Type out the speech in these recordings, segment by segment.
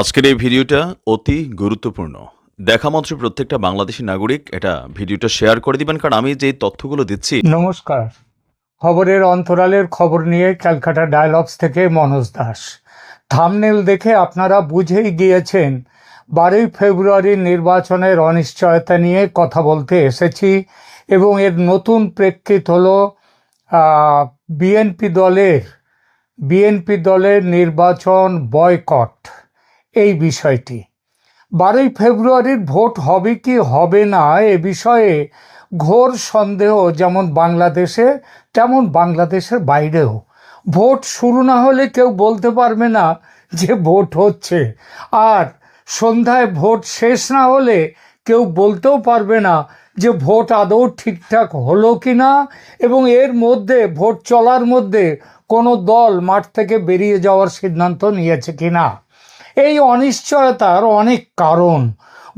আজকের এই ভিডিওটা অতি গুরুত্বপূর্ণ। দেখা মাত্র প্রত্যেকটা বাংলাদেশি নাগরিক এটা ভিডিওটা শেয়ার করে দিবেন, কারণ আমি যে তথ্যগুলো দিচ্ছি নমস্কার। খবরের অন্তরালের খবর নিয়ে ক্যালকাটা ডায়ালগস থেকে মনোজ দাস। থামনেল দেখে আপনারা বুঝেই গিয়েছেন, বারোই ফেব্রুয়ারির নির্বাচনের অনিশ্চয়তা নিয়ে কথা বলতে এসেছি এবং এর নতুন প্রেক্ষিত হল বিএনপি দলের বিএনপি দলের নির্বাচন বয়কট। এই বিষয়টি। বারোই ফেব্রুয়ারির ভোট হবে কি হবে না এ বিষয়ে ঘোর সন্দেহ যেমন বাংলাদেশে, তেমন বাংলাদেশের বাইরেও। ভোট শুরু না হলে কেউ বলতে পারবে না যে ভোট হচ্ছে। আর সন্ধ্যায় ভোট শেষ না হলে কেউ বলতেও পারবে না যে ভোট আদৌ ঠিকঠাক হলো কি না এবং এর মধ্যে, ভোট চলার মধ্যে কোনো দল মাঠ থেকে বেরিয়ে যাওয়ার সিদ্ধান্ত নিয়েছে কি না এই অনিশ্চয়তার অনেক কারণ।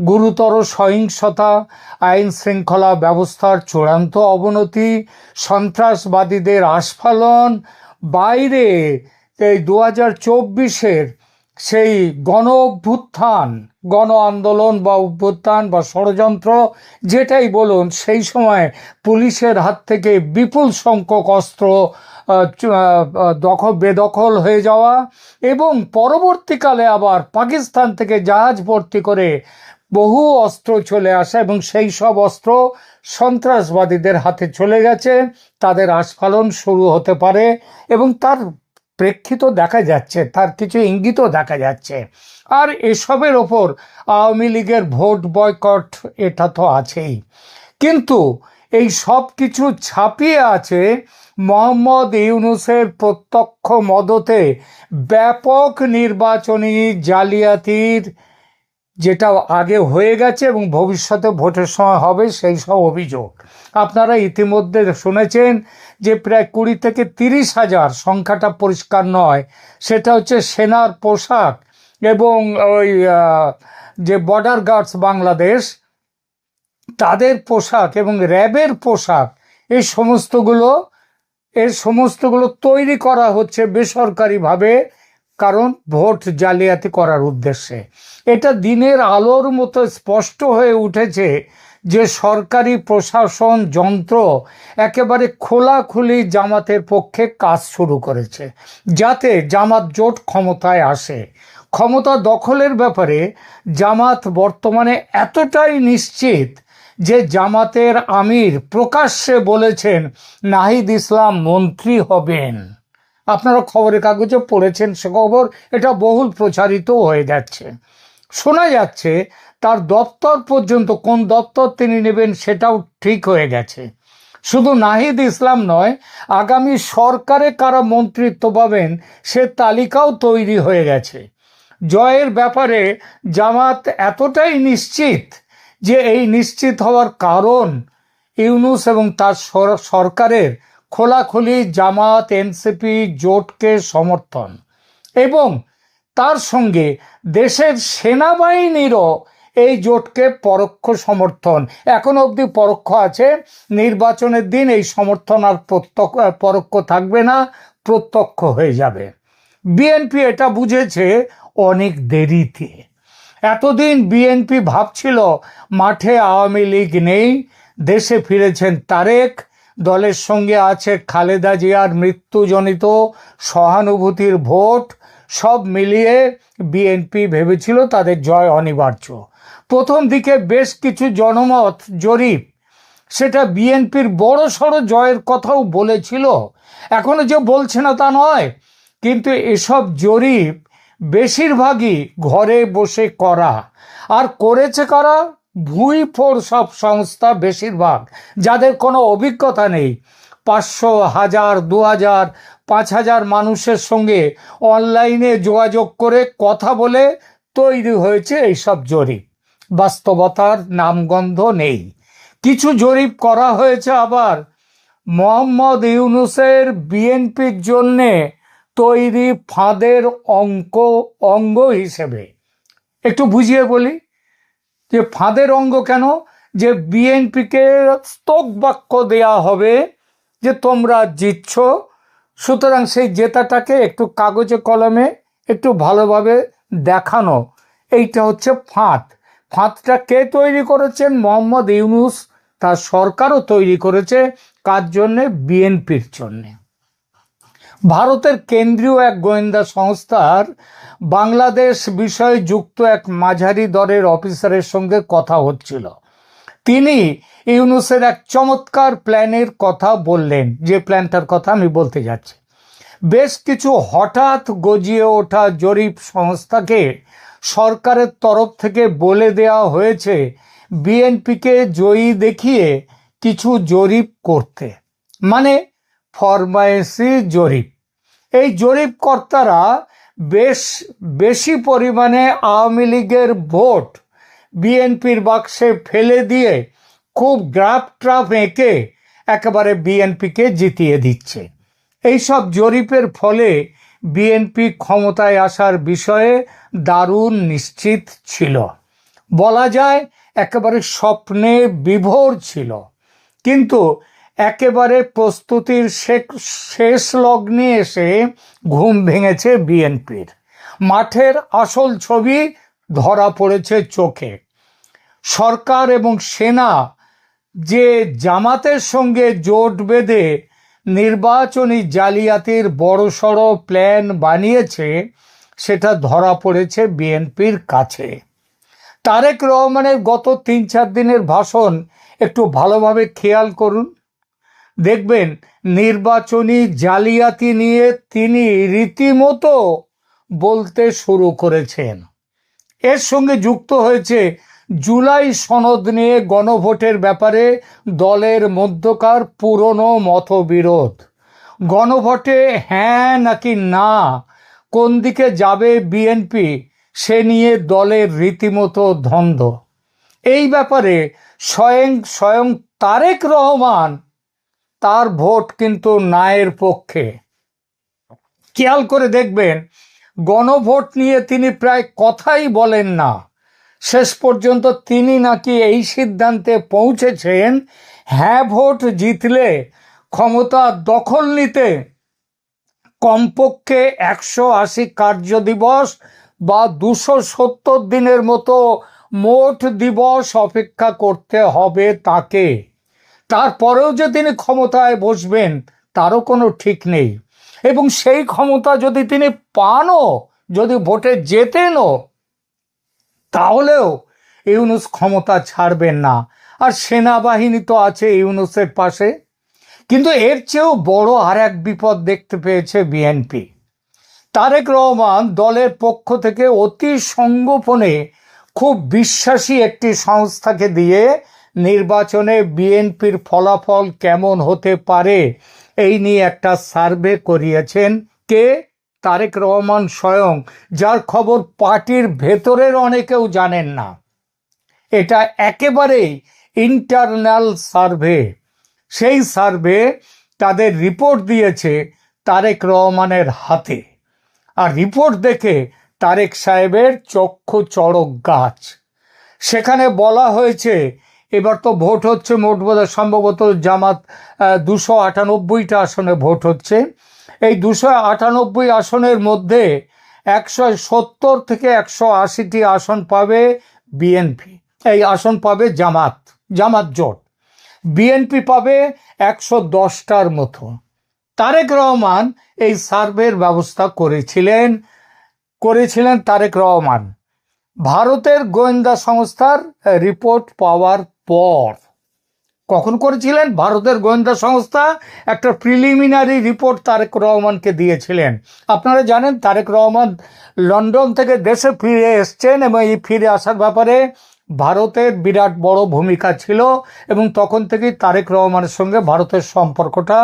গুরুতর সহিংসতা, আইন শৃঙ্খলা ব্যবস্থার চূড়ান্ত অবনতি, সন্ত্রাসবাদীদের আস্ফালন, বাইরে এই দু হাজার চব্বিশের সেই গণ অভ্যুত্থান গণ আন্দোলন বা অভ্যুত্থান বা ষড়যন্ত্র যেটাই বলুন, সেই সময় পুলিশের হাত থেকে বিপুল সংখ্যক অস্ত্র দখল, বেদখল হয়ে যাওয়া এবং পরবর্তীকালে আবার পাকিস্তান থেকে জাহাজ ভর্তি করে বহু অস্ত্র চলে আসা এবং সেই সব অস্ত্র সন্ত্রাসবাদীদের হাতে চলে গেছে। তাদের আস্ফালন শুরু হতে পারে এবং তার প্রেক্ষিত দেখা যাচ্ছে, তার কিছু ইঙ্গিতও দেখা যাচ্ছে। আর এসবের ওপর আওয়ামী লীগের ভোট বয়কট, এটা তো আছেই। কিন্তু এই সব কিছু ছাপিয়ে আছে মোহাম্মদ ইউনুসের প্রত্যক্ষ মদতে। ব্যাপক নির্বাচনী জালিয়াতির যেটা আগে হয়ে গেছে এবং ভবিষ্যতে ভোটের সময় হবে সেই সব অভিযোগ। আপনারা ইতিমধ্যে শুনেছেন যে প্রায় কুড়ি থেকে তিরিশ হাজার সংখ্যাটা পরিষ্কার নয়, সেটা হচ্ছে সেনার পোশাক এবং ওই যে বর্ডার গার্ডস বাংলাদেশ, তাদের পোশাক এবং র্যাবের পোশাক, এই সমস্তগুলো এই সমস্তগুলো তৈরি করা হচ্ছে বেসরকারিভাবে কারণ ভোট জালিয়াতি করার উদ্দেশ্যে। এটা দিনের আলোর মতো স্পষ্ট হয়ে উঠেছে যে সরকারি প্রশাসন যন্ত্র একেবারে খোলাখুলি জামাতের পক্ষে কাজ শুরু করেছে, যাতে জামাত জোট ক্ষমতায় আসে। ক্ষমতা দখলের ব্যাপারে জামাত বর্তমানে এতটাই নিশ্চিত যে জামাতের আমির প্রকাশ্যে বলেছেন, নাহিদ ইসলাম মন্ত্রী হবেন। আপনারা খবরের কাগজে পড়েছেন সে খবর, এটা বহুল প্রচারিত হয়ে যাচ্ছে। শোনা যাচ্ছে তার দপ্তর পর্যন্ত কোন দপ্তর তিনি নেবেন সেটাও ঠিক হয়ে গেছে। শুধু নাহিদ ইসলাম নয়, আগামী সরকারে কারা মন্ত্রিত্ব পাবেন সে তালিকাও তৈরি হয়ে গেছে। জয়ের ব্যাপারে জামাত এতটাই নিশ্চিত যে এই নিশ্চিত হওয়ার কারণ ইউনুস এবং তার সর- সরকারের খোলাখুলি জামাত এনসিপি জোটকে সমর্থন এবং তার সঙ্গে দেশের সেনাবাহিনীরও এই জোটকে পরোক্ষ সমর্থন। এখন অবধি পরোক্ষ আছে। নির্বাচনের দিন এই সমর্থন আর প্রত্যক্ষ, পরোক্ষ থাকবে না, প্রত্যক্ষ হয়ে যাবে। বিএনপি এটা বুঝেছে অনেক দেরিতে। এতদিন বিএনপি ভাবছিল মাঠে আওয়ামী লীগ নেই, দেশে ফিরেছেন তারেক দলের সঙ্গে আছে খালেদা জিয়ার মৃত্যুজনিত সহানুভূতির ভোট। সব মিলিয়ে বিএনপি ভেবেছিল তাদের জয় অনিবার্য। প্রথম দিকে বেশ কিছু জনমত জরিপ। সেটা বিএনপির বড় সড়ো জয়ের কথাও বলেছিল। এখনও যে বলছে না তা নয়। কিন্তু এসব জরিপ বেশিরভাগই ঘরে বসে করা। আর করেছে কারা? ভুই ফোর সব সংস্থা বেশিরভাগ, যাদের কোনো অভিজ্ঞতা নেই। পাঁচশো হাজার, দু হাজার, পাঁচ হাজার মানুষের সঙ্গে অনলাইনে যোগাযোগ করে কথা বলে তৈরি হয়েছে এইসব জরিপ। বাস্তবতার নামগন্ধ নেই। কিছু জরিপ করা হয়েছে আবার। মোহাম্মদ ইউনুসের বিএনপির জন্যে তৈরি ফাঁদের অঙ্ক, অঙ্গ হিসেবে। একটু বুঝিয়ে বলি। যে ফাঁদের অঙ্গ কেন? যে বিএনপিকে স্তক বাক্য দেয়া হবে যে তোমরা জিতছ। সুতরাং সেই জেতাটাকে একটু কাগজে কলমে একটু ভালোভাবে দেখানো। এইটা হচ্ছে ফাঁদ। ফাঁদটা কে তৈরি করেছেন? মোহাম্মদ ইউনুস। তার সরকারও তৈরি করেছে। কার জন্যে? বিএনপির জন্যে। ভারতের কেন্দ্রীয় এক গোয়েন্দা সংস্থার বাংলাদেশ বিষয়ে যুক্ত এক মাঝারি দরের অফিসারের সঙ্গে কথা হচ্ছিল। তিনি ইউনুসের এক চমৎকার প্ল্যানের কথা বললেন। যে প্ল্যানটার কথা আমি বলতে যাচ্ছি। বেশ কিছু হঠাৎ গজিয়ে ওঠা জরিপ সংস্থাকে সরকারের তরফ থেকে বলে দেওয়া হয়েছে, বিএনপিকে জয়ী দেখিয়ে কিছু জরিপ করতে। মানে ফরমায়েসি জরিপ। এই জরিপকর্তারা বেশ, বেশি পরিমাণে আওয়ামী লীগের ভোট বিএনপির বাক্সে ফেলে দিয়ে খুব গ্রাফ ট্রাফ এঁকে একেবারে বিএনপিকে জিতিয়ে দিচ্ছে। এইসব জরিপের ফলে বিএনপি ক্ষমতায় আসার বিষয়ে দারুণ নিশ্চিত ছিল। বলা যায় একেবারে স্বপ্নে বিভোর ছিল। কিন্তু একেবারে প্রস্তুতির শেষ- লগ্নে এসে ঘুম ভেঙেছে বিএনপির। মাঠের আসল ছবি ধরা পড়েছে চোখে। সরকার এবং সেনা যে জামাতের সঙ্গে জোট বেঁধে নির্বাচনী জালিয়াতির বড়সড় প্ল্যান বানিয়েছে, সেটা ধরা পড়েছে বিএনপির কাছে। তারেক রহমানের গত তিন চার দিনের ভাষণ একটু ভালোভাবে খেয়াল করুন। দেখবেন, নির্বাচনী জালিয়াতি নিয়ে তিনি রীতিমতো বলতে শুরু করেছেন। এর সঙ্গে যুক্ত হয়েছে, জুলাই সনদ নিয়ে গণভোটের ব্যাপারে দলের মধ্যকার পুরনো মতবিরোধ। গণভোটে হ্যাঁ নাকি না, কোন দিকে যাবে বিএনপি, সে নিয়ে দলের রীতিমতো দ্বন্দ্ব। এই ব্যাপারে স্বয়ং স্বয়ং তারেক রহমান তার ভোট কিন্তু নায়ের পক্ষে। খেয়াল করে দেখবেন, গণভোট নিয়ে তিনি প্রায় কথাই বলেন না। শেষ পর্যন্ত তিনি নাকি এই সিদ্ধান্তে পৌঁছেছেন হ্যাঁ ভোট জিতলে ক্ষমতা দখল নিতে। কমপক্ষে একশো আশি কার্য দিবস বা দুশো সত্তর দিনের মতো মোট দিবস অপেক্ষা করতে হবে তাকে। তারপরেও যে তিনি ক্ষমতায় বসবেন, তারও কোনো ঠিক নেই। এবং সেই ক্ষমতা যদি তিনি পানও, যদি ভোটে জেতেনও, তাহলেও ইউনুস ক্ষমতা ছাড়বেন না। আর সেনাবাহিনী তো আছে ইউনুসের পাশে। কিন্তু এর চেয়েও বড় আর এক বিপদ দেখতে পেয়েছে বিএনপি। তারেক রহমান দলের পক্ষ থেকে অতি সঙ্গোপনে খুব বিশ্বাসী একটি সংস্থাকে দিয়ে নির্বাচনে বিএনপির ফলাফল কেমন হতে পারে, এই নিয়ে একটা সার্ভে করিয়েছেন কে? তারেক রহমান স্বয়ং, যার খবর পার্টির ভেতরের অনেকেও জানেন না। এটা একেবারেই ইন্টারনাল সার্ভে। সেই সার্ভে তাদের রিপোর্ট দিয়েছে তারেক রহমানের হাতে। আর রিপোর্ট দেখে তারেক সাহেবের চক্ষু চড়ক গাছ। সেখানে বলা হয়েছে এবার তো ভোট হচ্ছে, মোট বোধহয় সম্ভবত জামাত দুশো আটানব্বইটা আসনে ভোট হচ্ছে। এই দুশো আটানব্বই আসনের মধ্যে একশো সত্তর থেকে একশো আশিটি আসন পাবে বিএনপি। এই আসন পাবে জামাত জামাত জোট। বিএনপি পাবে একশো দশটার মতো। তারেক রহমান এই সার্ভের ব্যবস্থা করেছিলেন করেছিলেন তারেক রহমান। ভারতের গোয়েন্দা সংস্থার রিপোর্ট পাওয়ার পর। কখন করেছিলেন? ভারতের গোয়েন্দা সংস্থা একটা প্রিলিমিনারি রিপোর্ট তারেক রহমানকে দিয়েছিলেন। আপনারা জানেন, তারেক রহমান লন্ডন থেকে দেশে ফিরে এসছেন এবং এই ফিরে আসার ব্যাপারে ভারতের বিরাট বড় ভূমিকা ছিল এবং তখন থেকেই তারেক রহমানের সঙ্গে ভারতের সম্পর্কটা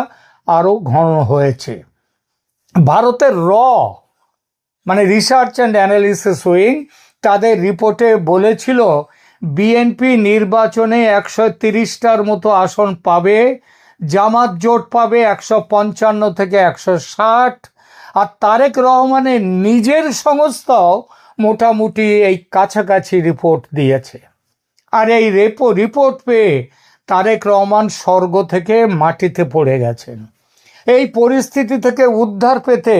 আরও ঘন হয়েছে। ভারতের র মানে রিসার্চ অ্যান্ড অ্যানালিসিস উইং তাদের রিপোর্টে বলেছিল বিএনপি নির্বাচনে একশো তিরিশটার মতো আসন পাবে, জামাত জোট পাবে একশো পঞ্চান্ন থেকে একশো ষাট, আর তারেক রহমানের নিজের সংস্থাও মোটামুটি এই কাছাকাছি রিপোর্ট দিয়েছে। আর এই রেপো রিপোর্ট পেয়ে তারেক রহমান স্বর্গ থেকে মাটিতে পড়ে গেছেন। এই পরিস্থিতি থেকে উদ্ধার পেতে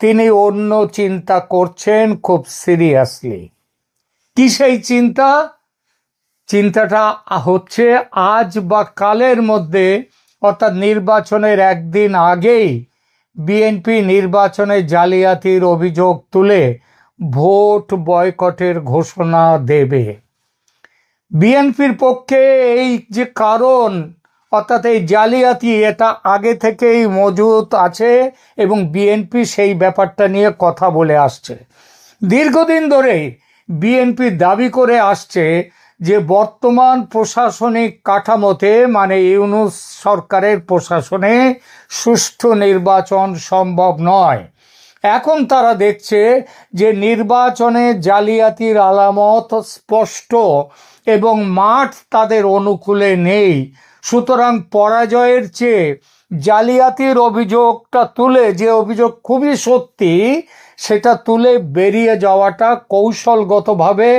তিনি অন্য চিন্তা করছেন খুব সিরিয়াসলি। কি সেই চিন্তা? চিন্তাটা হচ্ছে আজ বা কালের মধ্যে, অর্থাৎ নির্বাচনের একদিন আগেই বিএনপি নির্বাচনে জালিয়াতির অভিযোগ তুলে ভোট বয়কটের ঘোষণা দেবে। বিএনপির পক্ষে এই যে কারণ, অর্থাৎ এই জালিয়াতি, এটা আগে থেকেই মজুত আছে এবং বিএনপি সেই ব্যাপারটা নিয়ে কথা বলে আসছে। দীর্ঘদিন ধরেই বিএনপি দাবি করে আসছে যে বর্তমান প্রশাসনিক কাঠামোতে মানে ইউনুস সরকারের প্রশাসনে সুষ্ঠু নির্বাচন সম্ভব নয়। এখন তারা দেখছে যে নির্বাচনে জালিয়াতির আলামত স্পষ্ট এবং মাঠ তাদের অনুকূলে নেই। সুতরাং পরাজয়ের চেয়ে জালিয়াতির অভিযোগটা তুলে, যে অভিযোগ খুবই সত্যি, সেটা তুলে বেরিয়ে যাওয়াটা কৌশলগতভাবে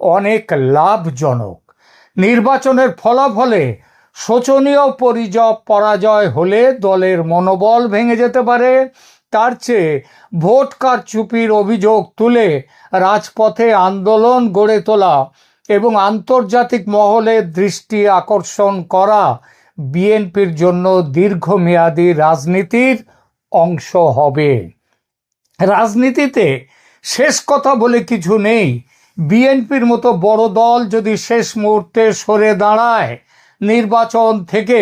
অনেক লাভজনক। নির্বাচনের ফলাফলে শোচনীয় পরিজয় পরাজয় হলে দলের মনোবল ভেঙে যেতে পারে। তার চেয়ে ভোট কারচুপির অভিযোগ তুলে রাজপথে আন্দোলন গড়ে তোলা এবং আন্তর্জাতিক মহলের দৃষ্টি আকর্ষণ করা বিএনপির জন্য দীর্ঘমেয়াদী রাজনীতির অংশ হবে। রাজনীতিতে শেষ কথা বলে কিছু নেই। বিএনপির মতো বড় দল যদি শেষ মুহূর্তে সরে দাঁড়ায় নির্বাচন থেকে,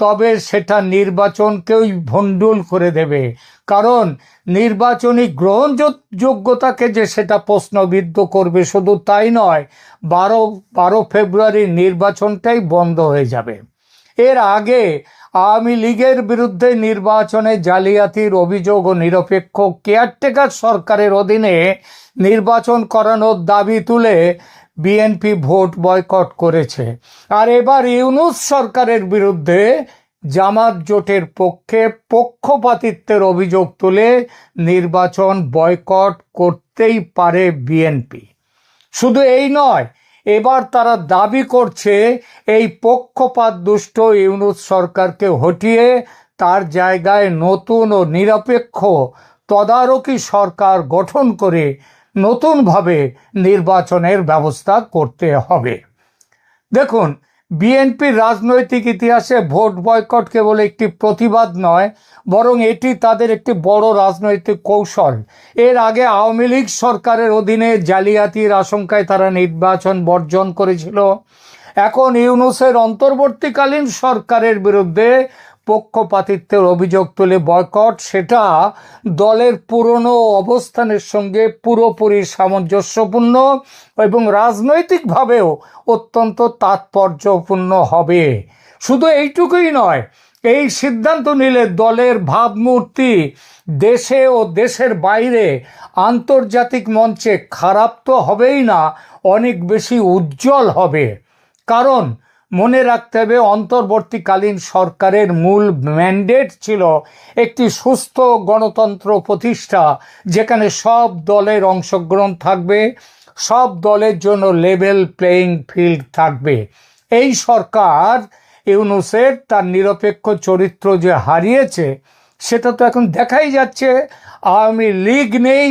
তবে সেটা নির্বাচনকেই ভণ্ডুল করে দেবে। কারণ নির্বাচনী গ্রহণযোগ্যতাকে যে সেটা প্রশ্নবিদ্ধ করবে শুধু তাই নয়, বারো বারো ফেব্রুয়ারির নির্বাচনটাই বন্ধ হয়ে যাবে। এর আগে আওয়ামী লীগের বিরুদ্ধে নির্বাচনে জালিয়াতির অভিযোগ ও নিরপেক্ষ কেয়ারটেকার সরকারের অধীনে নির্বাচন করানোর দাবি তুলে বিএনপি ভোট বয়কট করেছে। আর এবার ইউনুস সরকারের বিরুদ্ধে জামাত জোটের পক্ষে পক্ষপাতিত্বের অভিযোগ তুলে নির্বাচন বয়কট করতেই পারে বিএনপি। শুধু এই নয় এবার তারা দাবি করছে এই পক্ষপাত দুষ্ট ইউনুস সরকারকে হটিয়ে তার জায়গায় নতুন ও নিরপেক্ষ তদারকি সরকার গঠন করে নতুনভাবে নির্বাচনের ব্যবস্থা করতে হবে। দেখুন বিএনপির রাজনৈতিক ইতিহাসে ভোট বয়কট কেবল একটি প্রতিবাদ নয়, বরং এটি তাদের একটি বড় রাজনৈতিক কৌশল। এর আগে আওয়ামী লীগ সরকারের অধীনে জালিয়াতির আশঙ্কায় তারা নির্বাচন বর্জন করেছিল। এখন ইউনুসের অন্তর্বর্তীকালীন সরকারের বিরুদ্ধে পক্ষপাতিত্বের অভিযোগ তুলে বয়কট, সেটা দলের পুরনো অবস্থানের সঙ্গে পুরোপুরি সামঞ্জস্যপূর্ণ এবং রাজনৈতিকভাবেও অত্যন্ত তাৎপর্যপূর্ণ হবে। শুধু এইটুকুই নয়, এই সিদ্ধান্ত নিলে দলের ভাবমূর্তি দেশে ও দেশের বাইরে আন্তর্জাতিক মঞ্চে খারাপ তো হবেই না, অনেক বেশি উজ্জ্বল হবে। কারণ মনে রাখতে হবে, অন্তর্বর্তীকালীন সরকারের মূল ম্যান্ডেট ছিল একটি সুস্থ গণতন্ত্র প্রতিষ্ঠা, যেখানে সব দলের অংশগ্রহণ থাকবে, সব দলের জন্য লেভেল প্লেয়িং ফিল্ড থাকবে। এই সরকার ইউনুসের তার নিরপেক্ষ চরিত্র যে হারিয়েছে, সেটা তো এখন দেখাই যাচ্ছে। আওয়ামী লীগ নেই,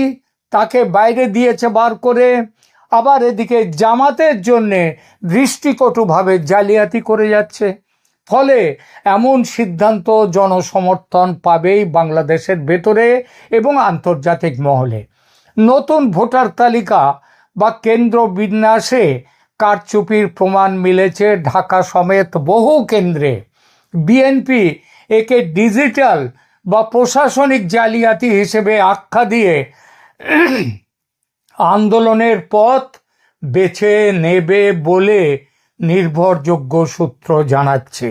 তাকে বাইরে দিয়েছে বার করে। আবার এদিকে জামাতের জন্যে দৃষ্টিকটুভাবে জালিয়াতি করে যাচ্ছে। ফলে এমন সিদ্ধান্ত জনসমর্থন পাবেই বাংলাদেশের ভেতরে এবং আন্তর্জাতিক মহলে। নতুন ভোটার তালিকা বা কেন্দ্র বিন্যাসে কারচুপির প্রমাণ মিলেছে ঢাকা সমেত বহু কেন্দ্রে। বিএনপি একে ডিজিটাল বা প্রশাসনিক জালিয়াতি হিসেবে আখ্যা দিয়ে আন্দোলনের পথ বেছে নেবে বলে নির্ভরযোগ্য সূত্র জানাচ্ছে।